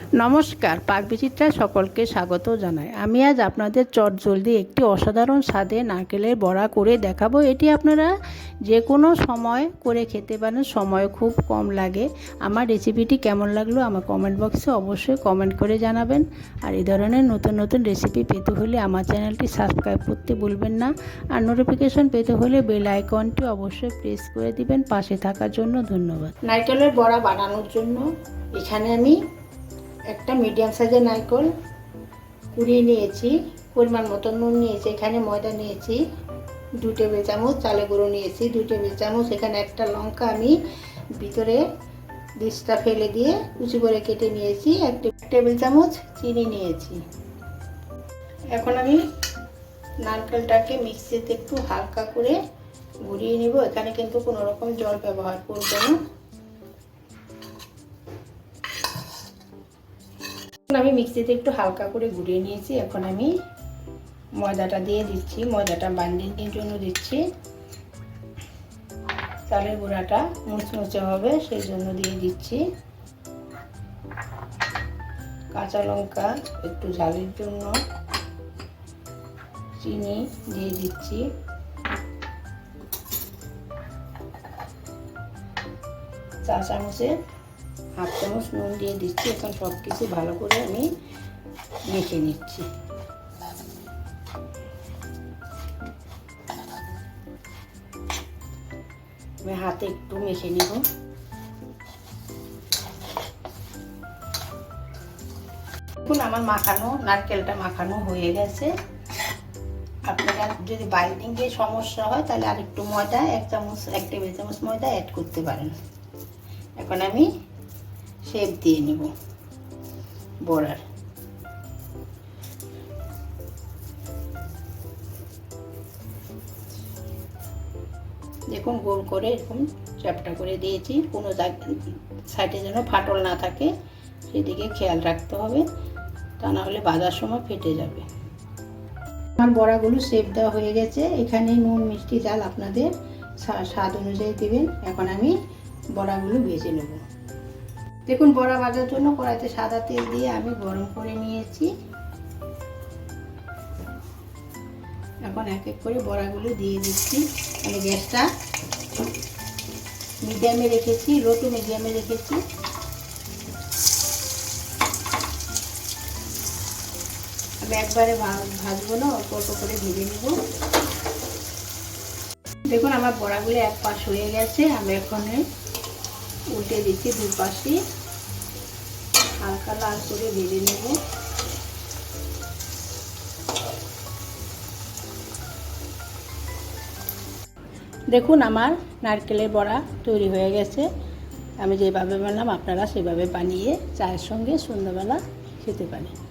নমস্কার, পাক বিচিত্রায় সকলকে স্বাগত জানাই। আমি আজ আপনাদের চট জলদি একটি অসাধারণ স্বাদে নারকেলের বড়া করে দেখাবো। এটি আপনারা যে কোনো সময় করে খেতে পারেন, সময় খুব কম লাগে। আমার রেসিপিটি কেমন লাগল আমার কমেন্ট বক্সে অবশ্যই কমেন্ট করে জানাবেন। আর এই ধরনের নতুন নতুন রেসিপি পেতে হলে আমার চ্যানেলটি সাবস্ক্রাইব করতে ভুলবেন না। আর নোটিফিকেশন পেতে হলে বেল আইকনটি অবশ্যই প্রেস করে দিবেন। পাশে থাকার জন্য ধন্যবাদ। নারকেলের বড়া বানানোর জন্য এখানে আমি একটা মিডিয়াম সাইজের নারকেল কুড়িয়ে নিয়েছি, পরিমাণ মতো নুন নিয়েছি, এখানে ময়দা নিয়েছি, দু টেবিল চামচ চালে গুঁড়ো নিয়েছি, দু টেবিল চামচ, এখানে একটা লঙ্কা আমি ভিতরে বীজটা ফেলে দিয়ে কুচি করে কেটে নিয়েছি, এক টেবিল চামচ চিনি নিয়েছি। এখন আমি নারকেলটাকে মিক্সিতে একটু হালকা করে ঘুরিয়ে নিব, এখানে কিন্তু কোনো রকম জল ব্যবহার করব না। আমি মিক্সিতে একটু হালকা করে গুঁড়িয়ে নিয়েছি। এখন আমি ময়দাটা দিয়ে দিচ্ছি, ময়দাটা বাইন্ডিংয়ের জন্য দিচ্ছি। চালের গুঁড়াটা মুচমুচে হবে, সেই জন্য দিয়ে দিচ্ছি। কাঁচা লঙ্কা একটু ঝালের জন্য চিনি দিয়ে দিচ্ছি। চা চামচের হাফ চামচ নুন দিয়ে দিচ্ছি, এখন সব কিছু ভালো করে আমি মেখে নিচ্ছি। আমি হাতে একটু মেখে নেব। দেখুন, আমার মাখানো, নারকেলটা মাখানো হয়ে গেছে। আপনারা যদি বাইন্ডিংয়ে সমস্যা হয়, তাহলে আর একটু ময়দা, এক চামচ, এক টেবিল চামচ ময়দা অ্যাড করতে পারেন। এখন আমি শেপ দিয়ে নিব বড়ার দেখুন, গোল করে এরকম চ্যাপটা করে দিয়েছি। কোনো সাইডে যেন ফাটল না থাকে, সেদিকে খেয়াল রাখতে হবে, তা না হলে বাজার সময় ফেটে যাবে। আমার বড়াগুলো শেপ দেওয়া হয়ে গেছে। এখানে নুন, মিষ্টি চাল আপনাদের স্বাদ অনুযায়ী দেবেন। এখন আমি বড়াগুলো ভেজে নেব। দেখুন বড়া ভাজার জন্য কড়াইতে সাদা তেল দিয়ে আমি গরম করে নিয়েছি। এখন এক এক করে বড়াগুলো দিয়ে দিচ্ছি। আমি গ্যাসটা মিডিয়ামে রেখেছি লো টু মিডিয়ামে রেখেছি। আমি একবারে ভাজবো না, অল্প অল্প করে ভেজে নেব। দেখুন আমার বড়াগুলো এক পাশ হয়ে গেছে, আমি এখন উল্টে দিচ্ছি দুপাশে। হালকা লাল করে ভেজে নেব। দেখুন আমার নারকেলের বড়া তৈরি হয়ে গেছে। আমি যেভাবে বানালাম, আপনারা সেভাবে বানিয়ে চায়ের সঙ্গে সন্ধ্যাবেলা খেতে পারেন।